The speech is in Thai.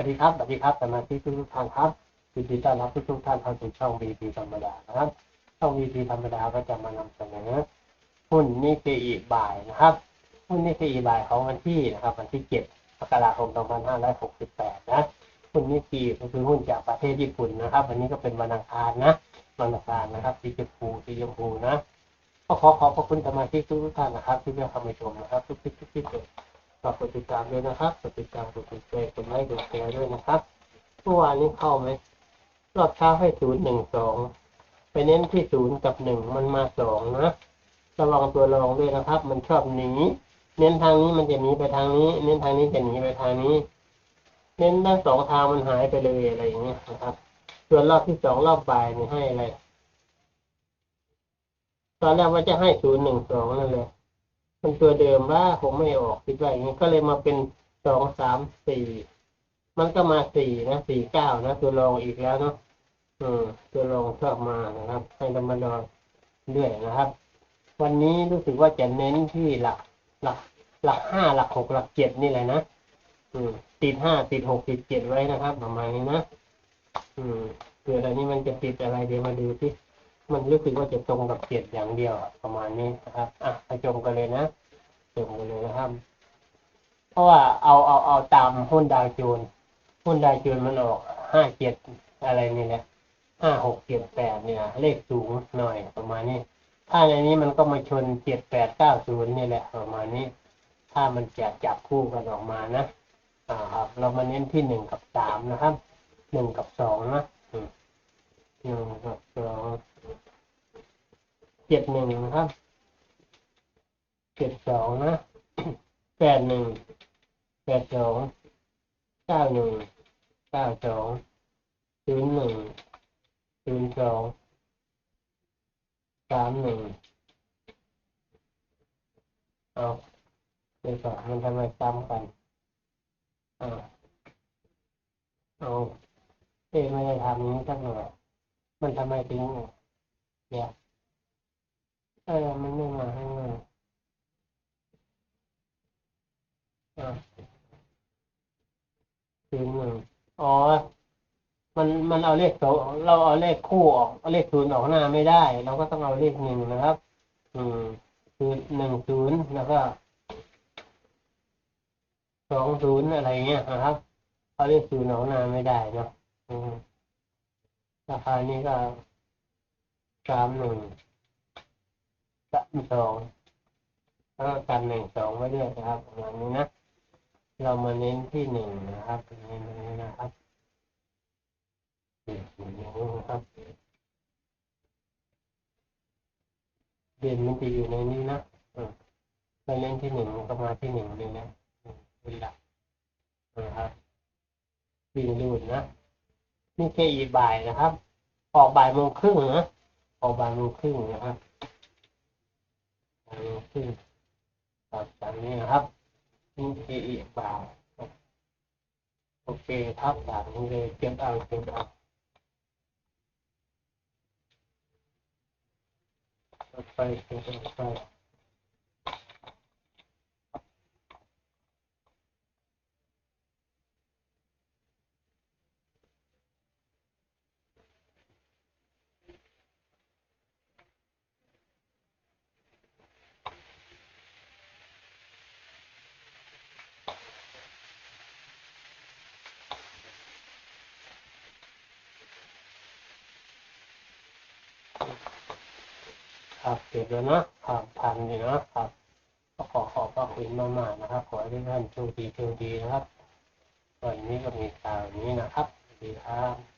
วัสดีครับ สวัสดีครับสมาชิกทุกท่านครับยินดีต้อนรับทุกท่านเข้าสู่ช่อง VP ธรรมดานะครับ ช่อง VP ธรรมดาก็จะมานำเสนอหุ้นนิเคอีบ่ายนะครับ หุ้นนิเคอีบ่ายของวันที่นะครับ วันที่ 7มกราคม 2568 นะ หุ้นนิเคอีก็คือหุ้นจากประเทศญี่ปุ่นนะครับ วันนี้ก็เป็นวันอังคารนะ วันอังคารนะครับ สีชมพูสีชมพูนะ ก็ขอขอบพระคุณสมาชิกทุกท่านนะครับ ที่ได้เข้ามาชมนะครับ ทุกๆทุกที่เกิด ฝากกดติดตามด้วยนะครับกดติดตามกดติดใจกดไลค์กดแชร์ด้วยนะครับเมื่อวานนี้เข้าไหมรอบเช้าให้ศูนย์หนึ่งสองไปเน้นที่ศูนย์กับหนึ่งมันมาสองนะระวังตัวรองด้วยนะครับ มันชอบหนีเน้นทางนี้มันจะหนีไปทางนี้ เน้นทางนี้จะหนีไปทางนี้ เน้นทั้งสองทางมันหายไปเลยอะไรอย่างเงี้ยนะครับ ส่วนรอบที่สองรอบบ่ายนี่ให้อะไรตอนแรกว่าจะให้ศูนย์หนึ่งสองนั่นเลย มันตัวเดิมว่าผมไม่ออกคิดว่าอย่างนี้ก็เลยมาเป็นสองสามสี่มันก็มาสี่นะสี่เก้านะ ตัวรองอีกแล้วเนาะอืมตัวรองชอบมานะครับ ให้เรามาดองเรื่อยนะครับ วันนี้รู้สึกว่าจะเน้นที่หลัก หลัก หลักห้าหลักหกหลักเจ็ดนี่แหละนะอืมติดห้าติดหกติดเจ็ดไว้นะครับประมาณนี้นะอืมเกิดอันนี้มันจะติดอะไรเดี๋ยวมาดูที่ มันรู้สึกว่าจะตรงกับเจ็ดอย่างเดียวประมาณนี้นะครับอะไปชมกันเลยนะชมกันเลยนะครับ เพราะว่าเอาเอาเอาตามหุ้นดาวโจนหุ้นดาวโจนมันออกห้าเจ็ดอะไรนี่แหละห้าหกเจ็ดแปดเนี่ย เลขสูงหน่อยประมาณนี้ ถ้าในนี้มันก็มาชนเจ็ดแปดเก้าศูนย์นี่แหละประมาณนี้ ถ้ามันจะจับคู่กันออกมานะอ่าครับ เรามาเน้นที่หนึ่งกับสามนะครับหนึ่งกับสองนะ หนึ่งกับสองเจ็ดหนึ่งนะครับเจ็ดสองนะแปดหนึ่งแปดสองเก้าหนึ่งเก้าสองศูนย์หนึ่งศูนย์สองสามหนึ่งเอาเดี๋ยวก่อนมันทำไมซ้ำกันเอาเอาเอ้ไม่ได้ทำนี้สักหน่อย มันทำไมถึงเนี่ยเออมันไม่มาให้มาอะศูนย์หนึ่งอ๋อ มันมันเอาเลขเราเอาเลขคู่ออกเอาเลขศูนย์ออกหน้าไม่ได้ เราก็ต้องเอาเลขหนึ่งนะครับ อืมคือหนึ่งศูนย์แล้วก็สองศูนย์อะไรเงี้ยนะครับ เอาเลขศูนย์ออกหน้าไม่ได้เนาะอืม ราคานี้ก็สามหนึ่งสามสองแล้วก็กันหนึ่งสองไว้ด้วยนะครับประมาณนี้นะ เรามาเน้นที่หนึ่งนะครับเน้นนี้นะครับนะครับเด่นมันจะอยู่ในนี้นะเราเน้นที่หนึ่งก็มาที่หนึ่งเลยนะเป็นหลักนะครับวิ่งรูดนะ นี่แค่อีบ่ายนะครับ ออกบ่ายโมงครึ่งนะออกบ่ายโมงครึ่งนะครับอันนี้ขึ้นตัดจากนี้นะครับนี่แคืออีกบ่าวโอเคครับจากนี้เลยเก็บเอาเก็บเอาไปเก็บเอาไป ครับเก็บแล้วนะครับทันอยู่นะครับก็ขอขอบพระคุณมากๆนะครับ ขอให้ทุกท่านโชคดีโชคดีนะครับวันนี้ก็มีข่าวนี้นะครับ ดีครับ